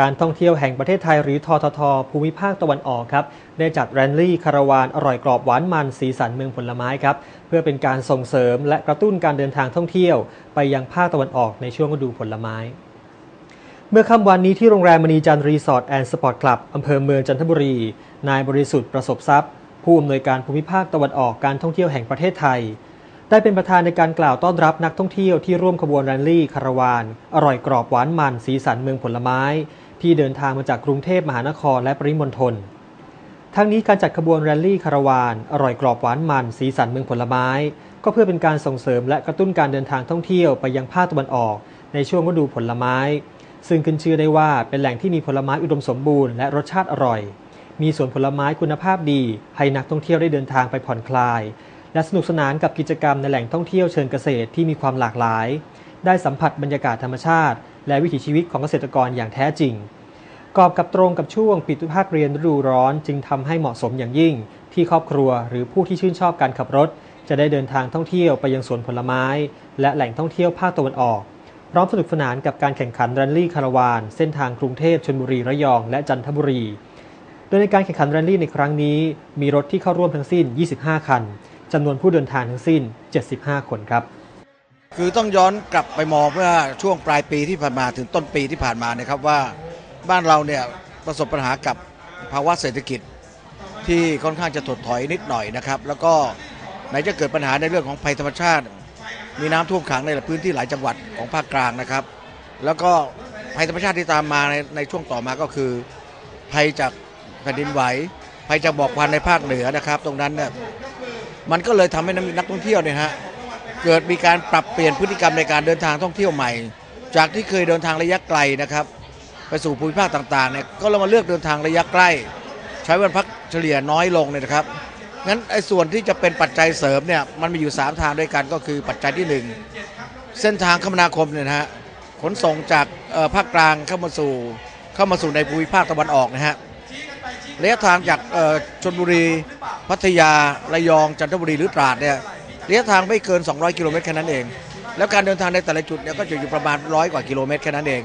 การท่องเที่ยวแห่งประเทศไทยหรือททท ภูมิภาคตะวันออกครับได้จัดแรนลี่คาราวานอร่อยกรอบหวานมันสีสันเมืองผลไม้ครับเพื่อเป็นการส่งเสริมและกระตุ้นการเดินทางท่องเที่ยว ไปยังภาคตะวันออกในช่วงฤดูผลไม้เมื่อค่ำวันนี้ที่โรงแรมมณีจันทร์รีสอร์ทแอนด์สปอร์ตคลับอำเภอเมืองจันทบุรี นายบริสุทธิ์ประสบทรัพย์ ผู้อำนวยการภูมิภาคตะวันออกการท่องเที่ยวแห่งประเทศไทย ได้เป็นประธานในการกล่าวต้อนรับนักท่องเที่ยวที่ร่วมขบวนแรนลี่คาราวาน อร่อยกรอบหวานมันสีสันเมืองผลไม้ ที่เดินทางมาจากกรุงเทพมหานครและปริมณฑล ทั้งนี้การจัดขบวนแรลลี่คาราวานอร่อยกรอบหวานมันสีสันเมืองผลไม้ ก็เพื่อเป็นการส่งเสริมและกระตุ้นการเดินทางท่องเที่ยวไปยังภาคตะวันออกในช่วงฤดูผลไม้ ซึ่งขึ้นชื่อได้ว่าเป็นแหล่งที่มีผลไม้อุดมสมบูรณ์และรสชาติอร่อย มีสวนผลไม้คุณภาพดี ให้นักท่องเที่ยวได้เดินทางไปผ่อนคลาย และสนุกสนานกับกิจกรรมในแหล่งท่องเที่ยวเชิงเกษตรที่มีความหลากหลาย ได้สัมผัสบรรยากาศธรรมชาติ และวิถีชีวิตของเกษตรกรอย่างแท้จริง กอบกับตรงกับช่วงปิดภาคเรียนฤดูร้อน จึงทำให้เหมาะสมอย่างยิ่ง ที่ครอบครัวหรือผู้ที่ชื่นชอบการขับรถ จะได้เดินทางท่องเที่ยวไปยังสวนผลไม้ และแหล่งท่องเที่ยวภาคตะวันออก พร้อมสนุกสนานกับการแข่งขันรันลี่คาราวาน เส้นทางกรุงเทพชลบุรีระยอง และจันทบุรี โดยในการแข่งขันรันลี่ในครั้งนี้ มีรถที่เข้าร่วมทั้งสิ้น 25 คันจำนวนผู้เดินทางทั้งสิ้น 75 คนครับคือต้องย้อนกลับไปมองเมื่อช่วงปลายปีที่ผ่านมาถึงต้นปีที่ผ่านมานะครับว่า บ้านเราเนี่ยประสบปัญหากับภาวะเศรษฐกิจที่ค่อนข้างจะถดถอยนิดหน่อยนะครับ แล้วก็ไหนจะเกิดปัญหาในเรื่องของภัยธรรมชาติ มีน้ำท่วมขังในพื้นที่หลายจังหวัดของภาคกลางนะครับ แล้วก็ภัยธรรมชาติที่ตามมาในในช่วงต่อมาก็คือ ภัยจากแผ่นดินไหวภัยจากหมอกควันในภาคเหนือนะครับ ตรงนั้นเนี่ยมันก็เลยทำให้นักท่องเที่ยวเนี่ยฮะเกิดมีการปรับเปลี่ยนพฤติกรรมในการเดินทางท่องเที่ยวใหม่ จากที่เคยเดินทางระยะไกลนะครับ ไปสู่ภูมิภาคต่างๆเนี่ยก็เรามาเลือกเดินทางระยะใกล้ ใช้วันพักเฉลี่ยน้อยลงเนี่ยนะครับงั้นไอ้ส่วนที่จะเป็นปัจจัยเสริมเนี่ยมันมีอยู่ 3 ทางด้วยกันก็คือปัจจัยที่ 1 เส้นทางคมนาคมเนี่ยนะฮะขนส่งจากภาคกลางเข้ามาสู่เข้ามาสู่ในภูมิภาคตะวันออกนะฮะระยะทางจากชนบุรี พัทยา ระยอง จันทบุรีหรือตราดเนี่ยระยะทางไม่เกิน 200 กิโลเมตรแค่นั้นเอง แล้วการเดินทางในแต่ละจุดเนี่ยก็จะอยู่ประมาณร้อยกว่ากิโลเมตรแค่นั้นเอง